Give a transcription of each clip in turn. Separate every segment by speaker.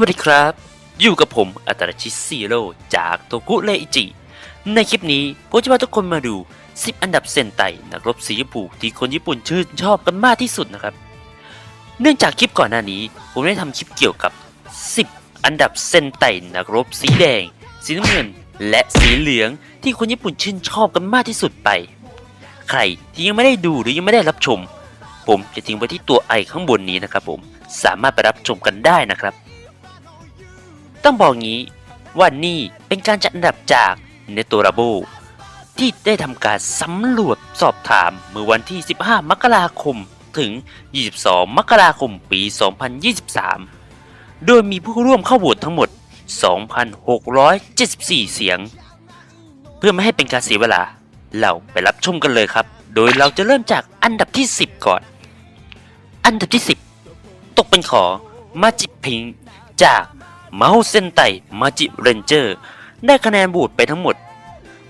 Speaker 1: วัสดีครับ อยู่กับผมอัตราชิซีโร่จากโตกุเลอิจิ ในคลิปนี้ผมจะพาทุกคนมาดู 10 อันดับเซนไตนักรบสีชมพูที่คนญี่ปุ่นชื่นชอบกันมากที่สุดนะครับ เนื่องจากคลิปก่อนหน้านี้ ผมได้ทำคลิปเกี่ยวกับ 10 อันดับเซนไตนักรบสีแดง สีน้ำเงิน และสีเหลืองที่คนญี่ปุ่นชื่นชอบกันมากที่สุดไป ใครที่ยังไม่ได้ดูหรือยังไม่ได้รับชม ผมจะทิ้งไว้ที่ตัวไอข้างบนนี้นะครับผมสามารถไปรับชมกันได้นะครับ ต้องบอกงี้ว่านี่เป็นการจัดอันดับจากเนโตราโบที่ได้ทำการสำรวจสอบถามเมื่อวันที่ 15 มกราคมถึง 22 มกราคม ปี 2023 โดยมีผู้ร่วมเข้าโหวตทั้งหมด 2,674 เสียง เพื่อไม่ให้เป็นการเสียเวลา เราไปรับชมกันเลยครับ โดยเราจะเริ่มจากอันดับที่ 10 ก่อน อันดับที่ 10 ตกเป็นของมาจิพิงจาก มาโฮเซนไตมาจิเรนเจอร์ ได้คะแนนโหวตไปทั้งหมด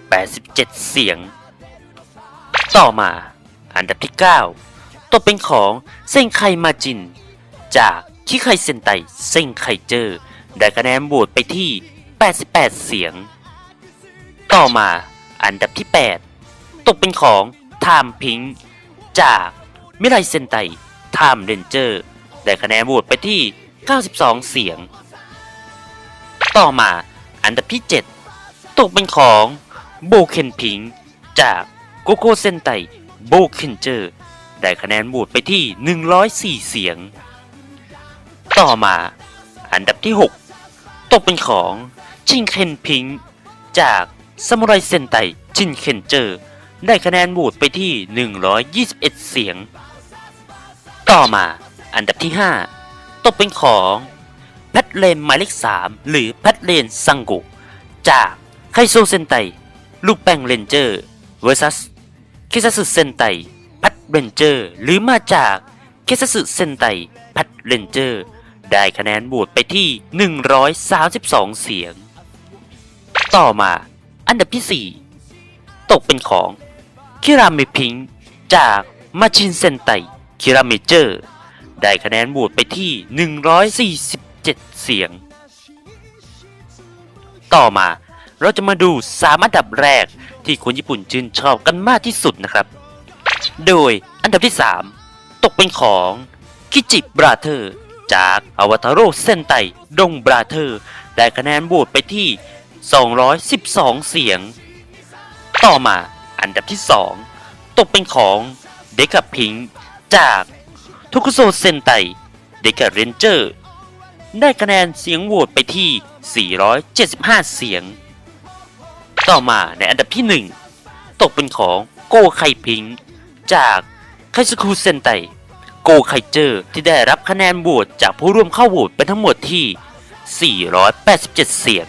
Speaker 1: 87 เสียง ต่อมา อันดับที่ 9 ตกเป็นของเซงไคมาจิน จากคิไคเซนไตเซงไคเจอร์ ได้คะแนนโหวตไปที่ 88 เสียง ต่อมาอันดับที่ 8 ตกเป็นของไทม์พิงจากมิไรเซนไตไทม์เรนเจอร์ ได้คะแนนโหวตไปที่ 92 เสียง ต่อมาอันดับที่ 7 ตกเป็นของโบเคนพิงจากโกโกเซนไตโบเคนเจอร์ได้คะแนนโหวตไปที่ 104 เสียง ต่อมาอันดับที่ 6 ตกเป็นของชิงเคนพิงจากซามูไรเซนไตชินเคนเจอร์ได้คะแนนโหวตไปที่ 121 เสียง ต่อมาอันดับที่ 5 ตกเป็นของ แพทเลนหมายเลข 3 หรือแพทเลนซังกุจากไคโซเซนไตลูกแป้งเรนเจอร์ vs เคซัสึเซนไตพัดเรนเจอร์หรือมาจากเคซัสึเซนไตพัดเรนเจอร์ได้คะแนนโหวตไปที่ 132 เสียง ต่อมาอันดับที่ 4 ตกเป็นของคิราเมพิงจากมาชินเซนไตคิราเมเจอร์ได้คะแนนโหวตไปที่ 7 เสียง ต่อมาเราจะมาดู3อันดับแรกที่คนญี่ปุ่นชื่นชอบกันมากที่สุดนะครับ โดยอันดับที่ 3 ตกเป็นของคิจิบราเธอร์จากอวตารโรเซนไตดงบราเธอร์ได้คะแนนโหวตไปที่ 212 เสียง ต่อมาอันดับที่ 2 ตกเป็นของเดก a พิงจากทุกุโซเซนไตเดก a เรนเจอร์ ได้คะแนนเสียงโหวตไปที่ 475 เสียง ต่อมาในอันดับที่ 1 ตกเป็นของโกไคพิง จากไคสคูเซนไตโกไคเจอร์ที่ได้รับคะแนนโหวตจากผู้ร่วมเข้าโหวตไปทั้งหมดที่ 487 เสียง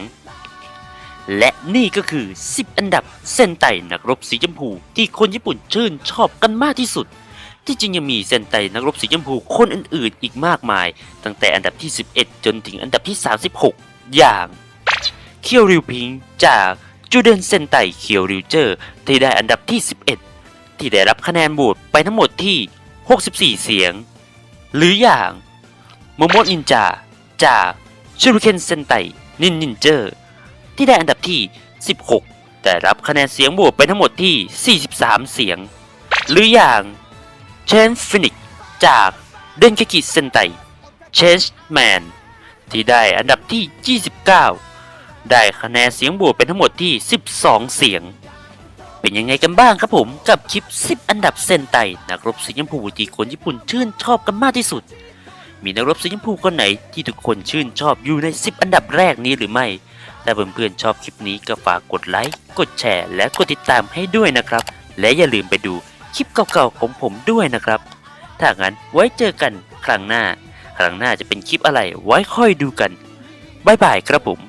Speaker 1: และนี่ก็คือ 10 อันดับเซนไตนักรบสีชมพูที่คนญี่ปุ่นชื่นชอบกันมากที่สุด ที่จริงยังมีเซนไตนักรบสีชมพูคนอื่นๆ อีกมากมาย ตั้งแต่อันดับที่ 11 จนถึงอันดับที่ 36 อย่างเคียวริวพิงจากจูเดนเซนไตเคียวริวเจอร์ที่ได้อันดับที่ 11 ที่ได้รับคะแนนโหวตไปทั้งหมดที่ 64 เสียง หรืออย่างโมโมนินจาจากชูริเคนเซนไตนินนินเจอร์ที่ได้อันดับที่ 16 แต่รับคะแนนเสียงโหวตไปทั้งหมดที่ 43 เสียง หรืออย่าง เชนฟินิกจากเดนเคกิเซนไตเชนแมนที่ได้อันดับที่ 29 ได้คะแนนเสียงโหวตเป็นทั้งหมดที่ 12 เสียง เป็นยังไงกันบ้างครับผมกับคลิป 10 อันดับเซนไตนักรบสีชมพูที่คนญี่ปุ่นชื่นชอบกันมากที่สุด มีนักรบสีชมพูคนไหนที่ทุกคนชื่นชอบอยู่ใน 10 อันดับแรกนี้หรือไม่ถ้าเพื่อนๆชอบคลิปนี้ก็ฝากกดไลค์กดแชร์และกดติดตามให้ด้วยนะครับ และอย่าลืมไปดู คลิปเก่าๆของผมด้วยนะครับ ถ้างั้นไว้เจอกันครั้งหน้า ครั้งหน้าจะเป็นคลิปอะไรไว้ค่อยดูกัน บ๊ายบายครับผม